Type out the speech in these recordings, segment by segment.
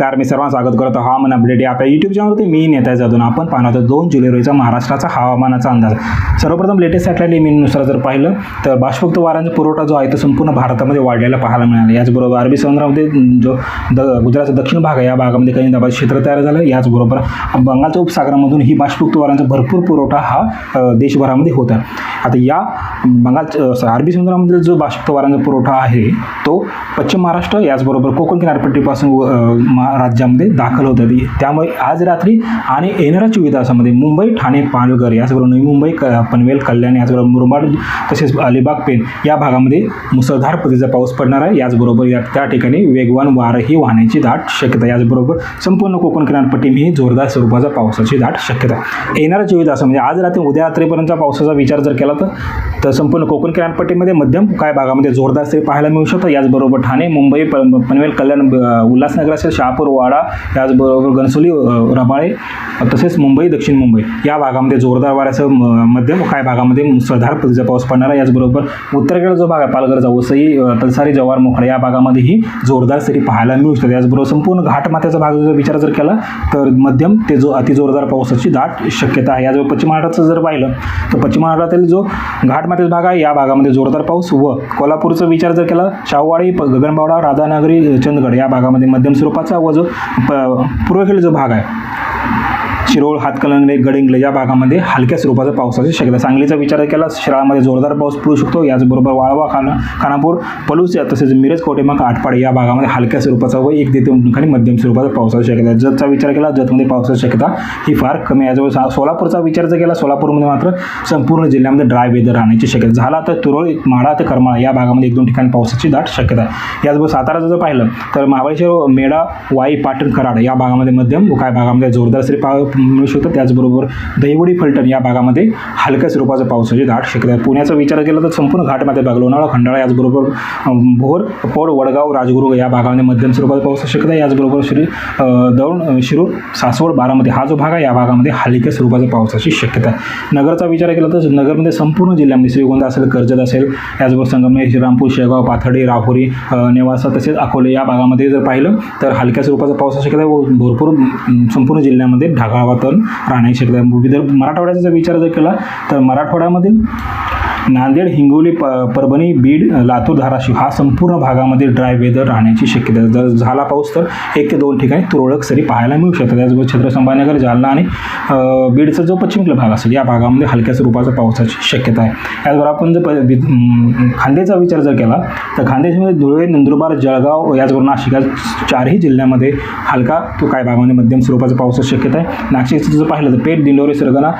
नमस्कार मी सर्वांना स्वागत करतो हवामान अपडेट या आपल्या यूट्यूब चॅनलवरती मी नेता जातो आपण पाहणार आहोत दोन जुलै रोजीचा महाराष्ट्राचा हवामानाचा अंदाज. सर्वप्रथम लेटेस्ट सॅटेलाईट इमेजनुसार जर पाहिलं तर बाष्पयुक्त वाऱ्यांचा पुरवठा जो आहे तो संपूर्ण भारतामध्ये वाढलेला पाहायला मिळाला. याचबरोबर अरबी समुद्रामध्ये जो द गुजरातचा दक्षिण भाग आहे या भागामध्ये काही दाबाचे क्षेत्र तयार झालं. याचबरोबर बंगालच्या उपसागरामधून ही बाष्पयुक्त वाऱ्यांचा भरपूर पुरवठा हा देशभरामध्ये होता. आता या बंगाल अरबी समुद्रामधील जो बाष्पयुक्त वाऱ्यांचा पुरवठा आहे तो पश्चिम महाराष्ट्र याचबरोबर कोकण किनारपट्टीपासून महा मा- राज्यामध्ये दाखल होत आहे त्यामुळे आज रात्री आणि येणाऱ्या चोवीस तासामध्ये मुंबई ठाणे पालघर याचबरोबर नवी मुंबई क पनवेल कल्याण याचबरोबर मुरबाड तसेच अलिबाग पेन या भागामध्ये मुसळधार पद्धतीचा पाऊस पडणार आहे. याचबरोबर या त्या ठिकाणी वेगवान वारही वाहण्याची दाट शक्यता याचबरोबर संपूर्ण कोकण किनारपट्टी जोरदार स्वरूपाचा पावसाची दाट शक्यता येणाऱ्या चोवीस तासामध्ये आज रात्री उद्या रात्रीपर्यंतचा पावसाचा विचार जर केला तर तर संपूर्ण कोकण किनारपट्टीमध्ये मध्यम काय भागामध्ये जोरदार सरी पाहायला मिळू शकतं. याचबरोबर ठाणे मुंबई पनवेल कल्याण उल्हासनगर असेल शहापूर वाडा याचबरोबर घनसोली रबाळे तसेच मुंबई दक्षिण मुंबई. या भागामध्ये जोरदार वाऱ्यासह मध्यम काय भागामध्ये मुसळधार पद्धतीचा पाऊस पडणार आहे. याचबरोबर उत्तरेकडे जो भाग आहे पालघरचा वसई तलसारी जव्हार मोखाडा या भागामध्येही जोरदार सरी पाहायला मिळू शकतात याचबरोबर संपूर्ण घाटमाथ्याचा भाग जर विचार जर केला तर मध्यम ते जो अतिजोरदार पावसाची दाट शक्यता आहे. याचबरोबर पश्चिम महाराष्ट्राचं जर पाहिलं तर पश्चिम महाराष्ट्रातील जो घाटमाथ्याचा भाग आहे या भागामध्ये जोरदार पाऊस व कोल्हापूरचा विचार जर केला शाहूवाडी गगनबावडा राधानगरी चंदगड या भागामध्ये मध्यम स्वरूपाचा व जो प- पूर्वेकडील जो भाग आहे शिरोळ हातकलंगले गडिंगले या भागामध्ये हलक्या स्वरूपाचा पावसाची शक्यता सांगलीचा विचार केला शिराळामध्ये जोरदार पाऊस पडू शकतो. याचबरोबर वाळवा खाना खानापूर पलूस या तसेच मिरज कोटेमाक आटपाडी या भागामध्ये हलक्या स्वरूपाचा व एक ते दोन ठिकाणी मध्यम स्वरूपाचा पावसाची शक्यता जतचा विचार केला जतमध्ये पावसाची शक्यता ही फार कमी आहे. जवळ सोलापूरचा विचार जर केला सोलापूरमध्ये मात्र संपूर्ण जिल्ह्यामध्ये ड्राय वेदर राहण्याची शक्यता झाला तर तुरळ माढा ते करमाळा या भागामध्ये एक दोन ठिकाणी पावसाची दाट शक्यता आहे. याचबरोबर सातारा जर पाहिलं तर महाबळेश्वर मेढा वाई पाटण कराड या भागामध्ये मध्यम काय भागामध्ये जोरदार सरी पा मिळू शकतो त्याचबरोबर दहिवडी फलटण या भागामध्ये हलक्या स्वरूपाचा पावसाची दाट शक्यता आहे पुण्याचा विचार केला तर संपूर्ण घाटमध्ये भाग लोणावळा खंडाळा याचबरोबर भोर पौड वडगाव राजगुरू या भागामध्ये मध्यम स्वरूपाचा पावसाची शक्यता आहे. याचबरोबर श्री दौंड शिरूर सासवड बारामती हा जो भाग आहे या भागामध्ये हलक्या स्वरूपाच्या पावसाची शक्यता आहे. नगरचा विचार केला तर नगरमध्ये संपूर्ण जिल्ह्यामध्ये श्रीगोंदा असेल कर्जत असेल याचबरोबर संगमनेर श्रीरामपूर शेगाव पाथर्डी राहुरी नेवासा तसेच अकोले या भागामध्ये जर पाहिलं तर हलक्या स्वरूपाचा पावसाची शक्यता आहे. व भरपूर संपूर्ण जिल्ह्यामध्ये ढगाळ गावातून राहण्याची शक्यता विदर्भ मराठवाड्याचा जर विचार जर केला तर मराठवाड्यामधील नांदेड हिंगोली प परभणी बीड लातूर धाराशिव हा संपूर्ण भागामध्ये ड्राय वेदर राहण्याची शक्यता आहे. जर झाला पाऊस तर एक ते दोन ठिकाणी तुरळक सरी पाहायला मिळू शकतात. त्याचबरोबर छत्रसंभानगर जालना आणि बीडचा जो पश्चिमेकडील भाग असेल या भागामध्ये हलक्या स्वरूपाचा पावसाची शक्यता आहे. त्याचबरोबर आपण जर प- वि- विचार जर केला तर खांद्यामध्ये धुळे नंदुरबार जळगाव याचबरोबर नाशिक या चारही जिल्ह्यामध्ये हलका तो काय भागामध्ये मध्यम स्वरूपाचा पावसाची शक्यता आहे. नाशिकचं जर पाहिलं तर पेठ दिंडोरे सरगना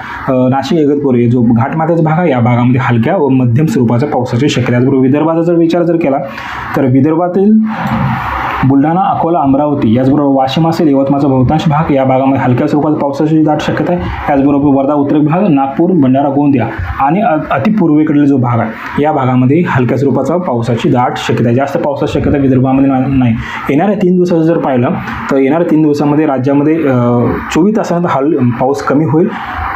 नाशिक इगतपुरी जो घाटमाथ्याचा भाग आहे या भागामध्ये हलक्या व मध्यम स्वरूपाच्या पावसाची शक्यता त्याचबरोबर विदर्भाचा जर विचार जर केला तर विदर्भातील बुलढाणा अकोला अमरावती याचबरोबर वाशिम असेल यवतमाळचा बहुतांश भाग. या भागामध्ये हलक्या स्वरूपात पावसाची दाट शक्यता आहे. त्याचबरोबर वर्धा उत्तर भाग नागपूर भंडारा गोंदिया आणि अतिपूर्वेकडील जो भाग आहे या भागामध्ये हलक्या स्वरूपाचा पावसाची दाट शक्यता आहे. जास्त पावसाची शक्यता विदर्भामध्ये नाही. येणाऱ्या तीन दिवसाचं जर पाहिलं तर येणाऱ्या तीन दिवसामध्ये राज्यामध्ये चोवीस तासानंतर हल पाऊस कमी होईल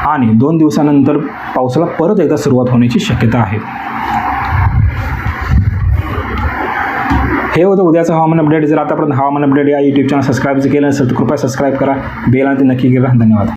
आणि दोन दिवसानंतर पावसाला परत एकदा सुरुवात होण्याची शक्यता आहे. हे होतं उद्याचं हवामान अपडेट जर आतापर्यंत हवामान अपडेट या यूट्यूब चॅनल सबस्क्राईब जर केलं नसेल तर कृपया सबस्क्राईब करा. बेल आणि ते नक्की करा धन्यवाद.